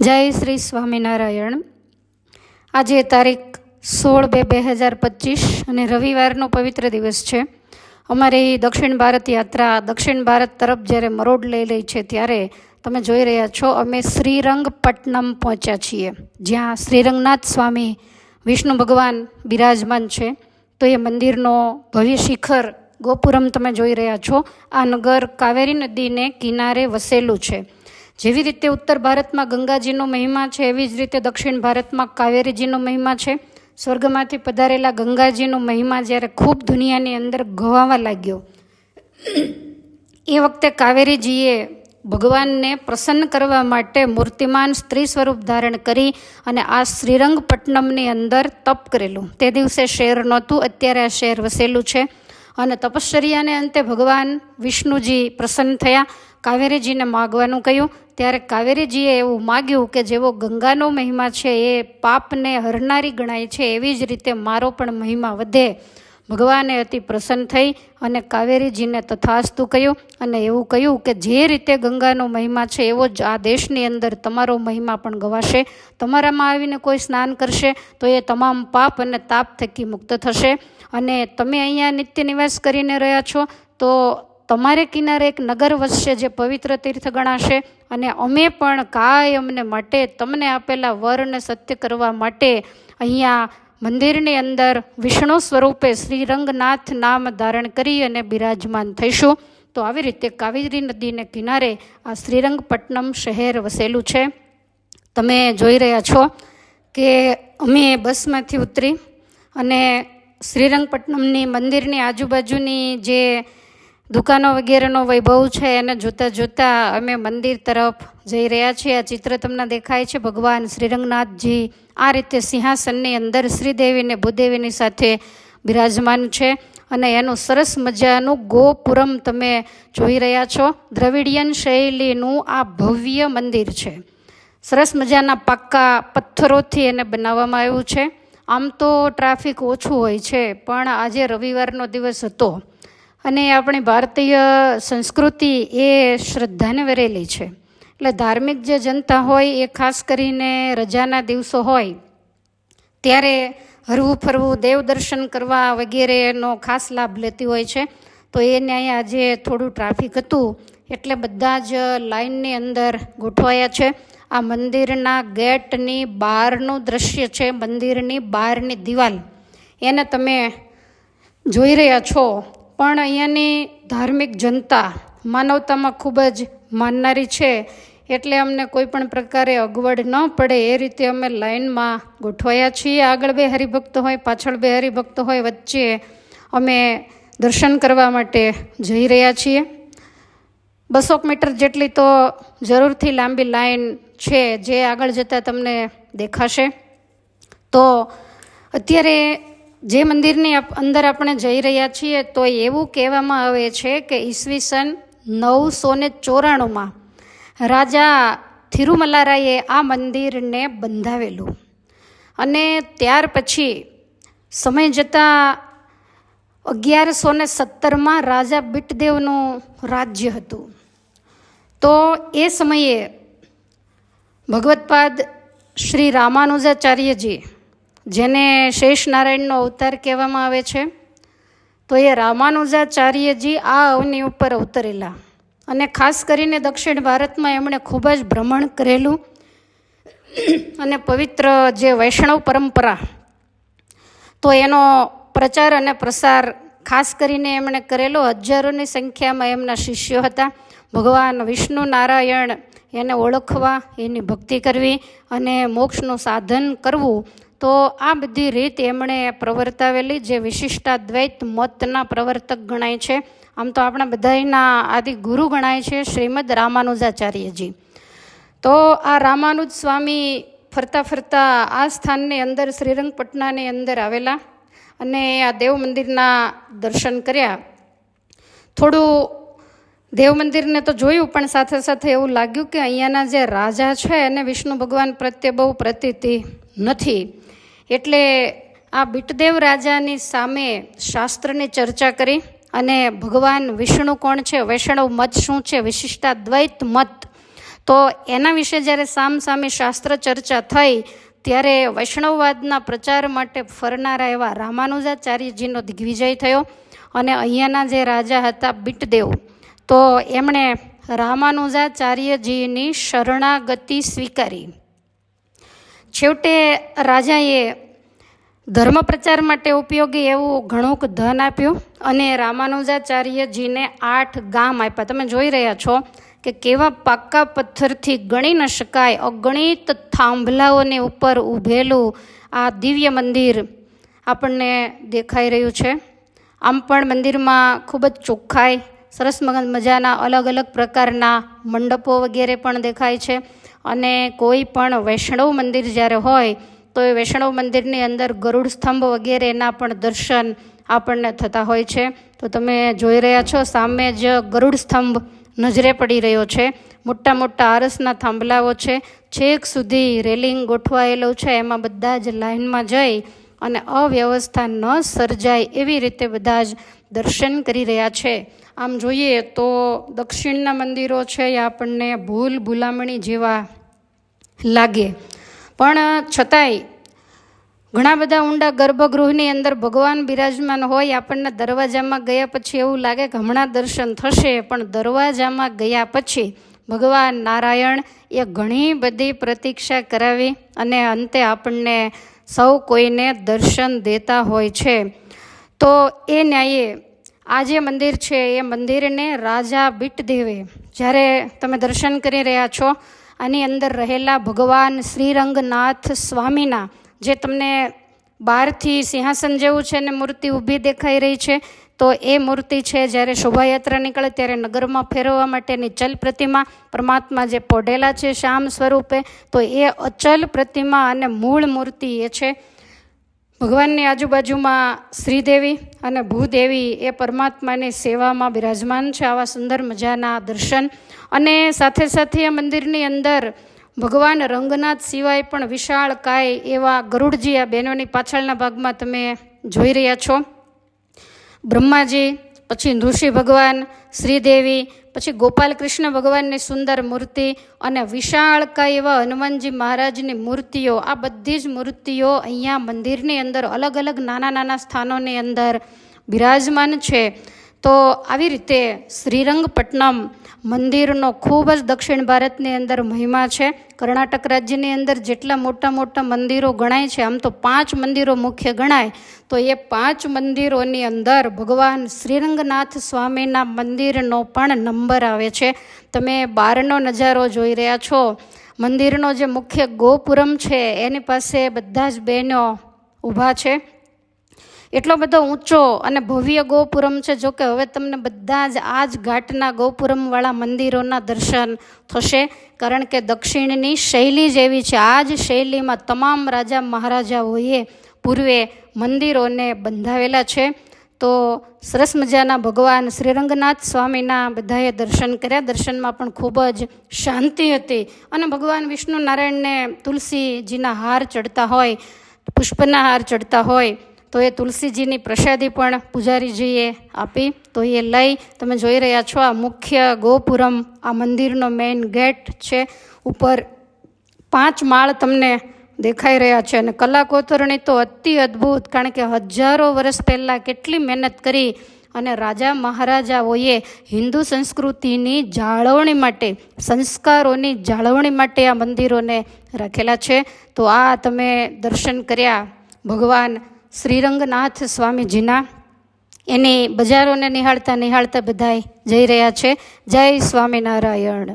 જય શ્રી સ્વામિનારાયણ. આજે તારીખ સોળ બે બે હજાર પચીસ અને રવિવારનો પવિત્ર દિવસ છે. અમારી દક્ષિણ ભારત યાત્રા દક્ષિણ ભારત તરફ જ્યારે મરોડ લઈ રહી છે ત્યારે તમે જોઈ રહ્યા છો, અમે શ્રીરંગપટ્ટનમ પહોંચ્યા છીએ. જ્યાં શ્રીરંગનાથ સ્વામી વિષ્ણુ ભગવાન બિરાજમાન છે. તો એ મંદિરનો ભવ્ય શિખર ગોપુરમ તમે જોઈ રહ્યા છો. આ નગર કાવેરી નદીને કિનારે વસેલું છે. જેવી રીતે ઉત્તર ભારતમાં ગંગાજીનો મહિમા છે, એવી જ રીતે દક્ષિણ ભારતમાં કાવેરીજીનો મહિમા છે. સ્વર્ગમાંથી પધારેલા ગંગાજીનો મહિમા જ્યારે ખૂબ દુનિયાની અંદર ગવાવા લાગ્યો, એ વખતે કાવેરીજીએ ભગવાનને પ્રસન્ન કરવા માટે મૂર્તિમાન સ્ત્રી સ્વરૂપ ધારણ કરી અને આ શ્રીરંગપટ્ટનમની અંદર તપ કરેલું. તે દિવસે શહેર નહોતું, અત્યારે આ શહેર વસેલું છે. અને તપશ્ચર્યાને અંતે ભગવાન વિષ્ણુજી પ્રસન્ન થયા કાવેરીજીને માગવાનું કહ્યું. ત્યારે કાવેરીજીએ એવું માગ્યું કે જેવો ગંગાનો મહિમા છે એ પાપને હરનારી ગણાય છે, એવી જ રીતે મારો પણ મહિમા વધે. ભગવાને અતિ પ્રસન્ન થઈ અને કાવેરીજીને તથાસ્તુ કહ્યું અને એવું કહ્યું કે જે રીતે ગંગાનો મહિમા છે, એવો જ આ દેશની અંદર તમારો મહિમા પણ ગવાશે. તમારામાં આવીને કોઈ સ્નાન કરશે તો એ તમામ પાપ અને તાપ થકી મુક્ત થશે. અને તમે અહીંયા નિત્ય નિવાસ કરીને રહ્યા છો તો તમારે કિનારે એક નગર વસશે જે પવિત્ર તીર્થ ગણાશે અને અમે પણ કાયમને માટે તમને આપેલા વરને સત્ય કરવા માટે અહીંયા મંદિરની અંદર વિષ્ણુ સ્વરૂપે શ્રીરંગનાથ નામ ધારણ કરી અને બિરાજમાન થઈશું. તો આવી રીતે કાવેરી નદીને કિનારે આ શ્રીરંગપટ્ટનમ શહેર વસેલું છે. તમે જોઈ રહ્યા છો કે અમે બસમાંથી ઉતરી અને શ્રીરંગપટ્ટનમની મંદિરની આજુબાજુની જે દુકાનો વગેરેનો વૈભવ છે એને જોતાં જોતાં અમે મંદિર તરફ જઈ રહ્યા છીએ. આ ચિત્ર તમને દેખાય છે. ભગવાન શ્રીરંગનાથજી આ રીતે સિંહાસનની અંદર શ્રીદેવીને ભૂદેવીની સાથે બિરાજમાન છે અને એનું સરસ મજાનું ગોપુરમ તમે જોઈ રહ્યા છો. દ્રવિડિયન શૈલીનું આ ભવ્ય મંદિર છે. સરસ મજાના પાક્કા પથ્થરોથી એને બનાવવામાં આવ્યું છે. આમ તો ટ્રાફિક ઓછું હોય છે, પણ આજે રવિવારનો દિવસ હતો. અને આપણી ભારતીય સંસ્કૃતિ એ શ્રદ્ધાને વરેલી છે. એટલે ધાર્મિક જે જનતા હોય એ ખાસ કરીને રજાના દિવસો હોય, ત્યારે હરવું ફરવું, દેવ દર્શન કરવા વગેરેનો ખાસ લાભ લેતી હોય છે. તો એને અહીંયા આજે થોડું ટ્રાફિક હતું, એટલે બધા જ લાઇનની અંદર ગોઠવાયા છે. આ મંદિરના ગેટની બહારનું દ્રશ્ય છે, મંદિરની બહારની દિવાલ. એને તમે જોઈ રહ્યા છો. પણ અહીંયાની ધાર્મિક જનતા માનવતામાં ખૂબ જ માનનારી છે. એટલે અમને કોઈ પણ પ્રકારે અગવડ ન પડે એ રીતે અમે લાઈનમાં ગોઠવાયા છીએ. આગળ બે હરિભક્ત હોય, પાછળ બે હરિભક્ત હોય વચ્ચે અમે દર્શન કરવા માટે જઈ રહ્યા છીએ. બસોક મીટર જેટલી તો જરૂરથી લાંબી લાઈન છે, જે આગળ જતાં તમને દેખાશે. તો અત્યારે જે મંદિરની અંદર આપણે જઈ રહ્યા છીએ, તો એવું કહેવામાં આવે છે કે ઈસવીસન નવસો ને ચોરાણુંમાં રાજા થિરુમલારાએ આ મંદિરને બંધાવેલું. અને ત્યાર પછી સમય જતાં અગિયારસો ને સત્તરમાં રાજા બીટદેવનું રાજ્ય હતું. તો એ સમયે ભગવતપાદ શ્રી રામાનુજાચાર્યજી જેને શેષ નારાયણનો અવતાર કહેવામાં આવે છે, તો એ રામાનુજાચાર્યજી આ અવની ઉપર અવતરેલા. અને ખાસ કરીને દક્ષિણ ભારતમાં એમણે ખૂબ જ ભ્રમણ કરેલું. અને પવિત્ર જે વૈષ્ણવ પરંપરા, તો એનો પ્રચાર અને પ્રસાર ખાસ કરીને એમણે કરેલો, હજારોની સંખ્યામાં એમના શિષ્યો હતા. ભગવાન વિષ્ણુ નારાયણ એને ઓળખવા, એની ભક્તિ કરવી અને મોક્ષનું સાધન કરવું તો આ બધી રીત એમણે પ્રવર્તાવેલી જે વિશિષ્ટાદ્વૈત મતના પ્રવર્તક ગણાય છે. આમ તો આપણા બધાના આદિ ગુરુ ગણાય છે શ્રીમદ રામાનુજાચાર્યજી. તો આ રામાનુજ સ્વામી ફરતા ફરતા આ સ્થાનની અંદર શ્રીરંગપટનાની અંદર આવેલા અને આ દેવ મંદિરના દર્શન કર્યા. થોડું દેવ મંદિરને તો જોયું પણ સાથે સાથે એવું લાગ્યું કે અહીંયાના જે રાજા છે એને વિષ્ણુ ભગવાન પ્રત્યે બહુ પ્રતીતિ નથી. એટલે આ બિટદેવ રાજાની સામે શાસ્ત્રની ચર્ચા કરી અને ભગવાન વિષ્ણુ કોણ છે, વૈષ્ણવ મત શું છે વિશિષ્ટાદ્વૈત મત. તો એના વિશે જ્યારે સામ સામે શાસ્ત્ર ચર્ચા થઈ, ત્યારે વૈષ્ણવવાદના પ્રચાર માટે ફરનારા એવા રામાનુજાચાર્યજીનો દિગ્વિજય થયો અને અહીંયાના જે રાજા હતા બિટદેવ, તો એમણે રામાનુજાચાર્યજીની શરણાગતિ સ્વીકારી. છેવટે રાજાએ ધર્મ પ્રચાર માટે ઉપયોગી એવું ઘણુંક ધન આપ્યું અને રામાનુજાચાર્યજીને આઠ ગામ આપ્યા. તમે જોઈ રહ્યા છો કે કેવા પાક્કા પથ્થરથી ગણી ન શકાય. અગણિત થાંભલાઓની ઉપર ઊભેલું આ દિવ્ય મંદિર આપણને દેખાઈ રહ્યું છે. આમ પણ મંદિરમાં ખૂબ જ ચોખ્ખાઈ, સરસ મજાના અલગ અલગ પ્રકારના મંડપો વગેરે પણ દેખાય છે. અને કોઈ પણ વૈષ્ણવ મંદિર જ્યારે હોય, તો એ વૈષ્ણવ મંદિરની અંદર ગરુડ સ્તંભ વગેરેના પણ દર્શન આપણને થતા હોય છે. તો તમે જોઈ રહ્યા છો, સામે જ ગરુડ સ્તંભ નજરે પડી રહ્યો છે. મોટા મોટા આરસના થાંભલાઓ છે. છેક સુધી રેલિંગ ગોઠવાયેલું છે. એમાં બધા જ લાઇનમાં જઈ અને અવ્યવસ્થા ન સર્જાય એવી રીતે બધા જ દર્શન કરી રહ્યા છે. આમ જોઈએ તો દક્ષિણના મંદિરો છે એ આપણને ભૂલ ભૂલામણી જેવા લાગે. પણ છતાંય ઘણા બધા ઊંડા ગર્ભગૃહની અંદર ભગવાન બિરાજમાન હોય, આપણને દરવાજામાં ગયા પછી એવું લાગે કે હમણાં દર્શન થશે, પણ દરવાજામાં ગયા પછી ભગવાન નારાયણ એ ઘણી બધી પ્રતીક્ષા કરાવી અને અંતે આપણને સૌ કોઈને દર્શન દેતા હોય છે. તો એ ન્યાયે આ જે મંદિર છે, એ મંદિરને રાજા બિટદેવે, જ્યારે તમે દર્શન કરી રહ્યા છો, આની અંદર રહેલા ભગવાન શ્રીરંગનાથ સ્વામીના, જે તમને બહારથી સિંહાસન જેવું છે ને મૂર્તિ ઊભી દેખાઈ રહી છે, તો એ મૂર્તિ છે જ્યારે શોભાયાત્રા નીકળે ત્યારે નગરમાં ફેરવવા માટેની ચલ પ્રતિમા, પરમાત્મા જે પોઢેલા છે શ્યામ સ્વરૂપે, તો એ અચલ પ્રતિમા અને મૂળ મૂર્તિ એ છે. ભગવાનની આજુબાજુમાં શ્રીદેવી અને ભૂદેવી એ પરમાત્માની સેવામાં બિરાજમાન છે, આવા સુંદર મજાના દર્શન. અને સાથે સાથે આ મંદિરની અંદર ભગવાન રંગનાથ સિવાય પણ વિશાળ કાય એવા ગરુડજી આ બહેનોની પાછળના ભાગમાં તમે જોઈ રહ્યા છો. બ્રહ્માજી પછી ઋષિ ભગવાન, શ્રીદેવી, પછી ગોપાલ કૃષ્ણ ભગવાનની સુંદર મૂર્તિ અને વિશાળકાય એવા હનુમાનજી મહારાજની મૂર્તિઓ. આ બધી જ મૂર્તિઓ અહીંયા મંદિરની અંદર અલગ અલગ નાના નાના સ્થાનોની અંદર બિરાજમાન છે. તો આવી રીતે શ્રીરંગપટ્ટનમ મંદિરનો ખૂબ જ દક્ષિણ ભારતની અંદર મહિમા છે. કર્ણાટક રાજ્યની અંદર જેટલા મોટા મોટા મંદિરો ગણાય છે, આમ તો પાંચ મંદિરો મુખ્ય ગણાય, તો એ પાંચ મંદિરોની અંદર ભગવાન શ્રીરંગનાથ સ્વામીના મંદિરનો પણ નંબર આવે છે. તમે બહારનો નજારો જોઈ રહ્યા છો. મંદિરનો જે મુખ્ય ગોપુરમ છે, એની પાસે બધા જ બહેનો ઊભા છે. એટલો બધો ઊંચો અને ભવ્ય ગોપુરમ છે. જો કે હવે તમને બધા જ આ જ ઘાટના ગોપુરમવાળા મંદિરોના દર્શન થશે. કારણ કે દક્ષિણની શૈલી જ એવી છે. આ જ શૈલીમાં તમામ રાજા મહારાજાઓએ પૂર્વે મંદિરોને બંધાવેલા છે. તો સરસ મજાના ભગવાન શ્રીરંગનાથ સ્વામીના બધાએ દર્શન કર્યા. દર્શનમાં પણ ખૂબ જ શાંતિ હતી. અને ભગવાન વિષ્ણુ નારાયણને તુલસીજીના હાર ચડતા હોય, પુષ્પના હાર ચડતા હોય તો એ તુલસીજીની પ્રસાદી પણ પૂજારીજીએ આપી. તો એ લઈ તમે જોઈ રહ્યા છો આ મુખ્ય ગોપુરમ, આ મંદિરનો મેઇન ગેટ છે. ઉપર પાંચ માળ તમને દેખાઈ રહ્યા છે અને કલાકોતરણી તો અતિ અદ્ભુત, કારણ કે હજારો વર્ષ પહેલાં કેટલી મહેનત કરી અને રાજા મહારાજાઓએ હિન્દુ સંસ્કૃતિની જાળવણી માટે, સંસ્કારોની જાળવણી માટે આ મંદિરોને રાખેલા છે. તો આ તમે દર્શન કર્યા, ભગવાન શ્રીરંગનાથ સ્વામીજીના એની બજારોને નિહાળતા નિહાળતા બધાએ જઈ રહ્યા છે. જય સ્વામિનારાયણ.